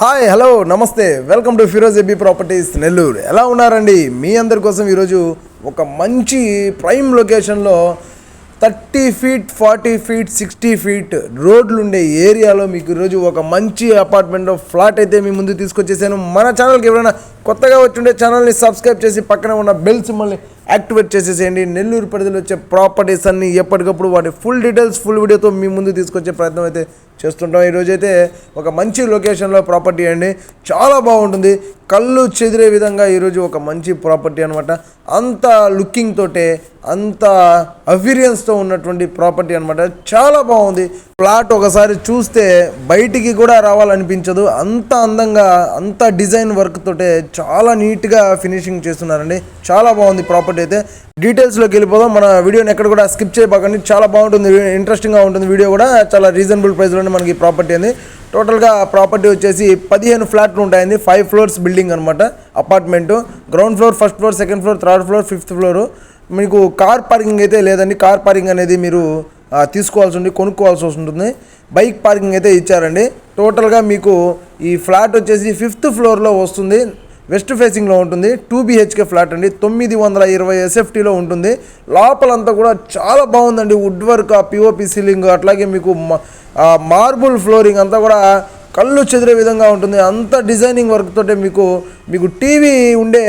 Hi hello నమస్తే. Welcome to Firoz A B properties Nellore ఎలా ఉన్నారండి? మీ అందరి కోసం ఈరోజు ఒక మంచి ప్రైమ్ లొకేషన్లో thirty feet forty feet sixty feet రోడ్లు ఉండే ఏరియాలో మీకు ఈరోజు ఒక మంచి అపార్ట్మెంట్లో ఫ్లాట్ అయితే మీ ముందు తీసుకొచ్చేసాను. మన ఛానల్కి ఎవరైనా కొత్తగా వచ్చి ఛానల్ని సబ్స్క్రైబ్ చేసి పక్కన ఉన్న బెల్ సింబల్ని యాక్టివేట్ చేసేసేయండి. నెల్లూరు పరిధిలో వచ్చే ప్రాపర్టీస్ అన్ని ఎప్పటికప్పుడు వాటి ఫుల్ డీటెయిల్స్ ఫుల్ వీడియోతో మీ ముందు తీసుకొచ్చే ప్రయత్నం అయితే చేస్తుంటాం. ఈరోజు అయితే ఒక మంచి లొకేషన్లో ప్రాపర్టీ అండి. చాలా బాగుంటుంది. కళ్ళు చెదిరే విధంగా ఈరోజు ఒక మంచి ప్రాపర్టీ అనమాట అంత లుకింగ్ తోటే అంత అఫీరియన్స్తో ఉన్నటువంటి ప్రాపర్టీ అనమాట చాలా బాగుంది. ప్లాట్ ఒకసారి చూస్తే బయటికి కూడా రావాలనిపించదు. అంత అందంగా అంత డిజైన్ వర్క్ తోటే చాలా నీట్గా ఫినిషింగ్ చేస్తున్నారండి. చాలా బాగుంది ప్రాపర్టీ అయితే. డీటెయిల్స్లోకి వెళ్ళిపోదాం. మన వీడియోని ఎక్కడ కూడా స్కిప్ చేయబాకండి. చాలా బాగుంటుంది. ఇంట్రెస్టింగ్గా ఉంటుంది వీడియో కూడా. చాలా రీజనబుల్ ప్రైస్లో చూడండి మనకి ప్రాపర్టీ అంది టోటల్గా ప్రాపర్టీ వచ్చేసి పదిహేను ఫ్లాట్లు ఉంటాయండి. ఫైవ్ ఫ్లోర్స్ బిల్డింగ్ అనమాట apartment ground floor first floor second floor third floor fifth floor మీకు కార్ పార్కింగ్ అయితే లేదండి. కార్ పార్కింగ్ అనేది మీరు తీసుకోవాల్సి ఉంది కొనుక్కోవాల్సి వస్తుంటుంది. బైక్ పార్కింగ్ అయితే ఇచ్చారండి. టోటల్గా మీకు ఈ ఫ్లాట్ వచ్చేసి ఫిఫ్త్ ఫ్లోర్లో వస్తుంది. వెస్ట్ ఫేసింగ్లో ఉంటుంది. టూ బీహెచ్కే ఫ్లాట్ అండి. తొమ్మిది వందల ఇరవై ఎస్ఎఫ్టీలో ఉంటుంది. లోపలంతా కూడా చాలా బాగుందండి. వుడ్ వర్క్ ఆ పిఓపి సీలింగ్ అట్లాగే మీకు మార్బుల్ ఫ్లోరింగ్ అంతా కూడా కళ్ళు చెదిరే విధంగా ఉంటుంది. అంత డిజైనింగ్ వర్క్ తోటే మీకు మీకు టీవీ ఉండే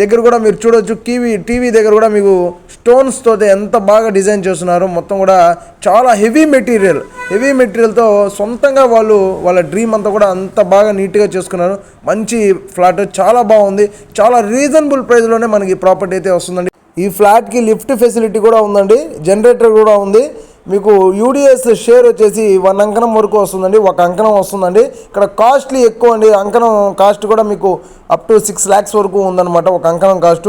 దగ్గర కూడా మీరు చూడొచ్చు. టీవీ టీవీ దగ్గర కూడా మీకు స్టోన్స్ తోటి ఎంత బాగా డిజైన్ చేస్తున్నారు. మొత్తం కూడా చాలా హెవీ మెటీరియల్ హెవీ మెటీరియల్తో సొంతంగా వాళ్ళు వాళ్ళ డ్రీమ్ అంతా కూడా అంత బాగా నీట్గా చేసుకున్నారు. మంచి ఫ్లాట్ చాలా బాగుంది. చాలా రీజనబుల్ ప్రైస్లోనే మనకి ప్రాపర్టీ అయితే వస్తుందండి. ఈ ఫ్లాట్కి లిఫ్ట్ ఫెసిలిటీ కూడా ఉందండి. జనరేటర్ కూడా ఉంది. మీకు యూడిఎస్ షేర్ వచ్చేసి వన్ అంకణం వరకు వస్తుందండి ఒక అంకణం వస్తుందండి. ఇక్కడ కాస్ట్లీ ఎక్కువ అండి అంకణం కాస్ట్ కూడా మీకు అప్ టు సిక్స్ ల్యాక్స్ వరకు ఉందన్నమాట ఒక అంకణం కాస్ట్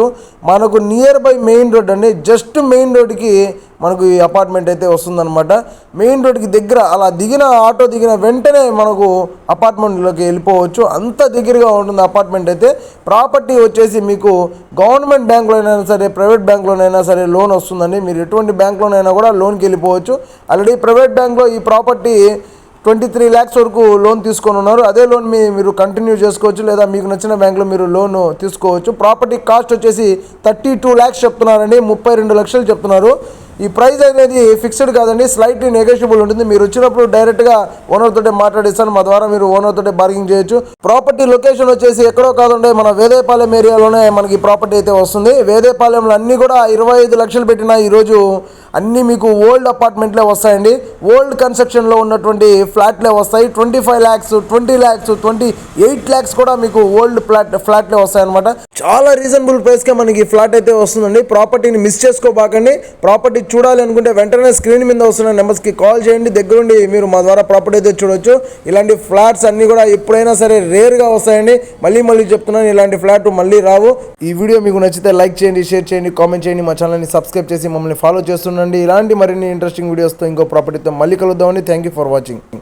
మనకు నియర్ బై మెయిన్ రోడ్ అండి. జస్ట్ మెయిన్ రోడ్కి మనకు ఈ అపార్ట్మెంట్ అయితే వస్తుందన్నమాట. మెయిన్ రోడ్కి దగ్గర అలా దిగిన ఆటో దిగిన వెంటనే మనకు అపార్ట్మెంట్లోకి వెళ్ళిపోవచ్చు. అంత దగ్గరగా ఉంటుంది అపార్ట్మెంట్ అయితే. ప్రాపర్టీ వచ్చేసి మీకు గవర్నమెంట్ బ్యాంకులోనైనా సరే ప్రైవేట్ బ్యాంకులోనైనా సరే లోన్ వస్తుందండి. మీరు ఎటువంటి బ్యాంకులోనైనా కూడా లోన్కి వెళ్ళిపోవచ్చు. ఆల్రెడీ ప్రైవేట్ బ్యాంక్లో ఈ ప్రాపర్టీ ట్వంటీ త్రీ ల్యాక్స్ వరకు లోన్ తీసుకొని ఉన్నారు. అదే లోన్ మీ మీరు కంటిన్యూ చేసుకోవచ్చు లేదా మీకు నచ్చిన బ్యాంకులో మీరు లోన్ తీసుకోవచ్చు. ప్రాపర్టీ కాస్ట్ వచ్చేసి థర్టీ టూ ల్యాక్స్ చెప్తున్నారండి. ముప్పై రెండు లక్షలు చెప్తున్నారు. ఈ ప్రైస్ అనేది ఫిక్స్డ్ కాదండి స్లైట్లీ నెగోషియబుల్ ఉంటుంది. మీరు వచ్చినప్పుడు డైరెక్ట్గా ఓనర్ తోటే మాట్లాడిస్తాను మా ద్వారా మీరు ఓనర్ తోటి బార్గింగ్ చేయొచ్చు. ప్రాపర్టీ లొకేషన్ వచ్చేసి ఎక్కడో కాదండి మన వేదేపాలెం ఏరియాలోనే మనకి ప్రాపర్టీ అయితే వస్తుంది. వేదేపాలెంలో అన్నీ కూడా ఇరవై ఐదు లక్షలు పెట్టిన ఈరోజు అన్నీ మీకు ఓల్డ్ అపార్ట్మెంట్లే వస్తాయండి. ఓల్డ్ కన్స్ట్రక్షన్లో ఉన్నటువంటి ఫ్లాట్లే వస్తాయి. Twenty five lakhs twenty lakhs twenty eight lakhs కూడా మీకు ఓల్డ్ ఫ్లాట్ ఫ్లాట్లే వస్తాయి అనమాట చాలా రీజనబుల్ ప్రైస్కే మనకి ఫ్లాట్ అయితే వస్తుందండి. ప్రాపర్టీని మిస్ చేసుకోబాకండి. ప్రాపర్టీ చూడాలి అనుకుంటే వెంటనే స్క్రీన్ మీద వస్తున్న నెంబర్స్కి కాల్ చేయండి. దగ్గరుండి మీరు మా ద్వారా ప్రాపర్టీ అయితే చూడొచ్చు. ఇలాంటి ఫ్లాట్స్ అన్నీ కూడా ఎప్పుడైనా సరే రేర్గా వస్తాయండి. మళ్ళీ మళ్ళీ చెప్తున్నాను ఇలాంటి ఫ్లాట్ మళ్ళీ రావు. ఈ వీడియో మీకు నచ్చితే లైక్ చేయండి షేర్ చేయండి కామెంట్ చేయండి. మా ఛానల్ని సబ్స్క్రైబ్ చేసి మమ్మల్ని ఫాలో చేస్తుండండి. ఇలాంటి మరిన్ని ఇంట్రెస్టింగ్ వీడియోస్తో ఇంకో ప్రాపర్టీతో మళ్ళీ కలుద్దామండి. Thank you for watching